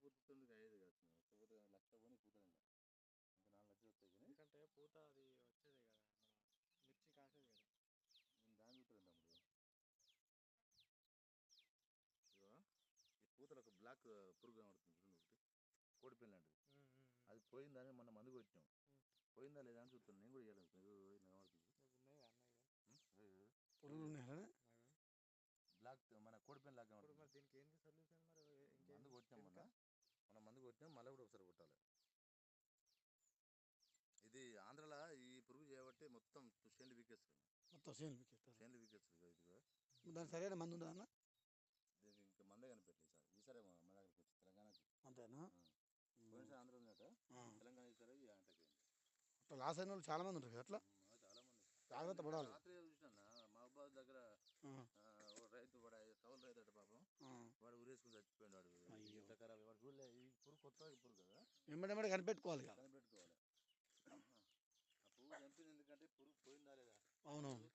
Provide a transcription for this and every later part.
పూతుంది అయ్యేది కాదు కాకపోతే లక్ష కొని పూతలు ఇంకా నాలుగు లక్షలు వస్తాయి కానీ. ఎందుకంటే పూత అది వచ్చేది కదా మన మిర్చి కాసేది కదా. నేను దాన్ని చూస్తాను తమ్ముడు. ఈ పూతలు ఒక బ్లాక్ పురుగు కనబడుతుంది చూడండి ఒకటి. కోడిపిల్ల లాంటిది. అది పోయిందని మొన్న మందు కొట్టాం ఉం. పోయిందా లేదా అని చూస్తాను నేను కూడా ఇవ్వాలి కనబడుతుంది ఉన్నాయి? కదా. అన్నయ్య ఉం? అయ్యో. పురుగులు ఉన్నాయా? బ్లాక్ మన కోడిపిల్ల లాగా దీనికి ఏంటి సొల్యూషన్ మరి? ఇంకేం మందు కొట్టాం మొన్న. మన మందు కొట్టాం మళ్ళీ కూడా ఒకసారి కొట్టాలి. ఇది ఆంధ్రలో ఈ పురుగు చేయబట్టి మొత్తం చేనులు వీకేస్తుంది మొత్తం చేనులు దాని సరైన మందు ఉందా అన్న? దీనికి ఇంకా మందే కనిపెట్టలేదు సార్. ఈసారి మన దగ్గరికి వచ్చి తెలంగాణకి. అంతేనా? పోయినసారి ఆంధ్ర ఉందట. తెలంగాణ ఈసారి ఆంటకి అట్లా లాస్ అయిన వాళ్ళు చాలా మంది ఉంటారు అట్లా? చాలా మంది. జాగ్రత్త పడాలి. రాత్రి చూసిన మహబాద్ దగ్గర రైతు వాడు కౌలు రైతు. ఖరాబ్ వాడు చూడలే. పురుగు కొత్త పురుగు కదా? కనిపెట్టుకోవాలి కనిపెట్టుకోవాలి. ఆ పువ్వు చంపింది ఎందుకంటే పురుగు పోయిందా లేదా? అవునవును.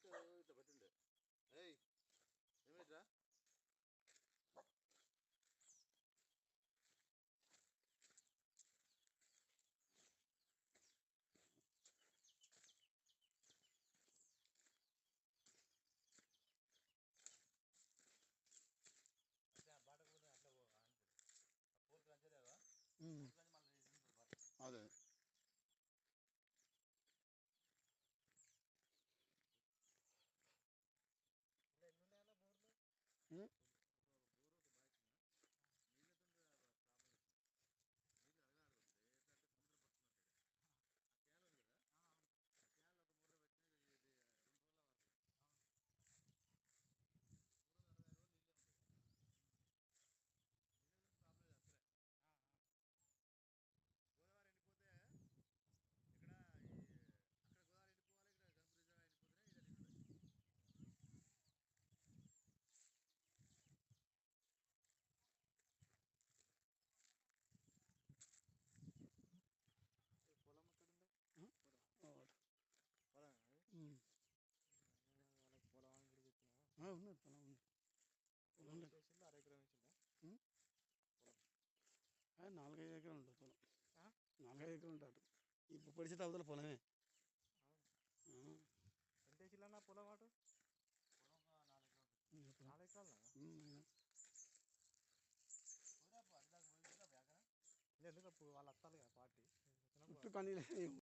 అదే Hmm? ఉన్నది పొలం ఉంది. పొలం. నాలుగైదు ఎకరాలు ఉంటుంది పొలం? నాలుగైదు ఎకరాలు అవతల పొలమే. ఎంత పొలం అటు? నాలుగు ఎకరాలు? ఎందుకు వాళ్ళు వస్తారు కదా పార్టీ?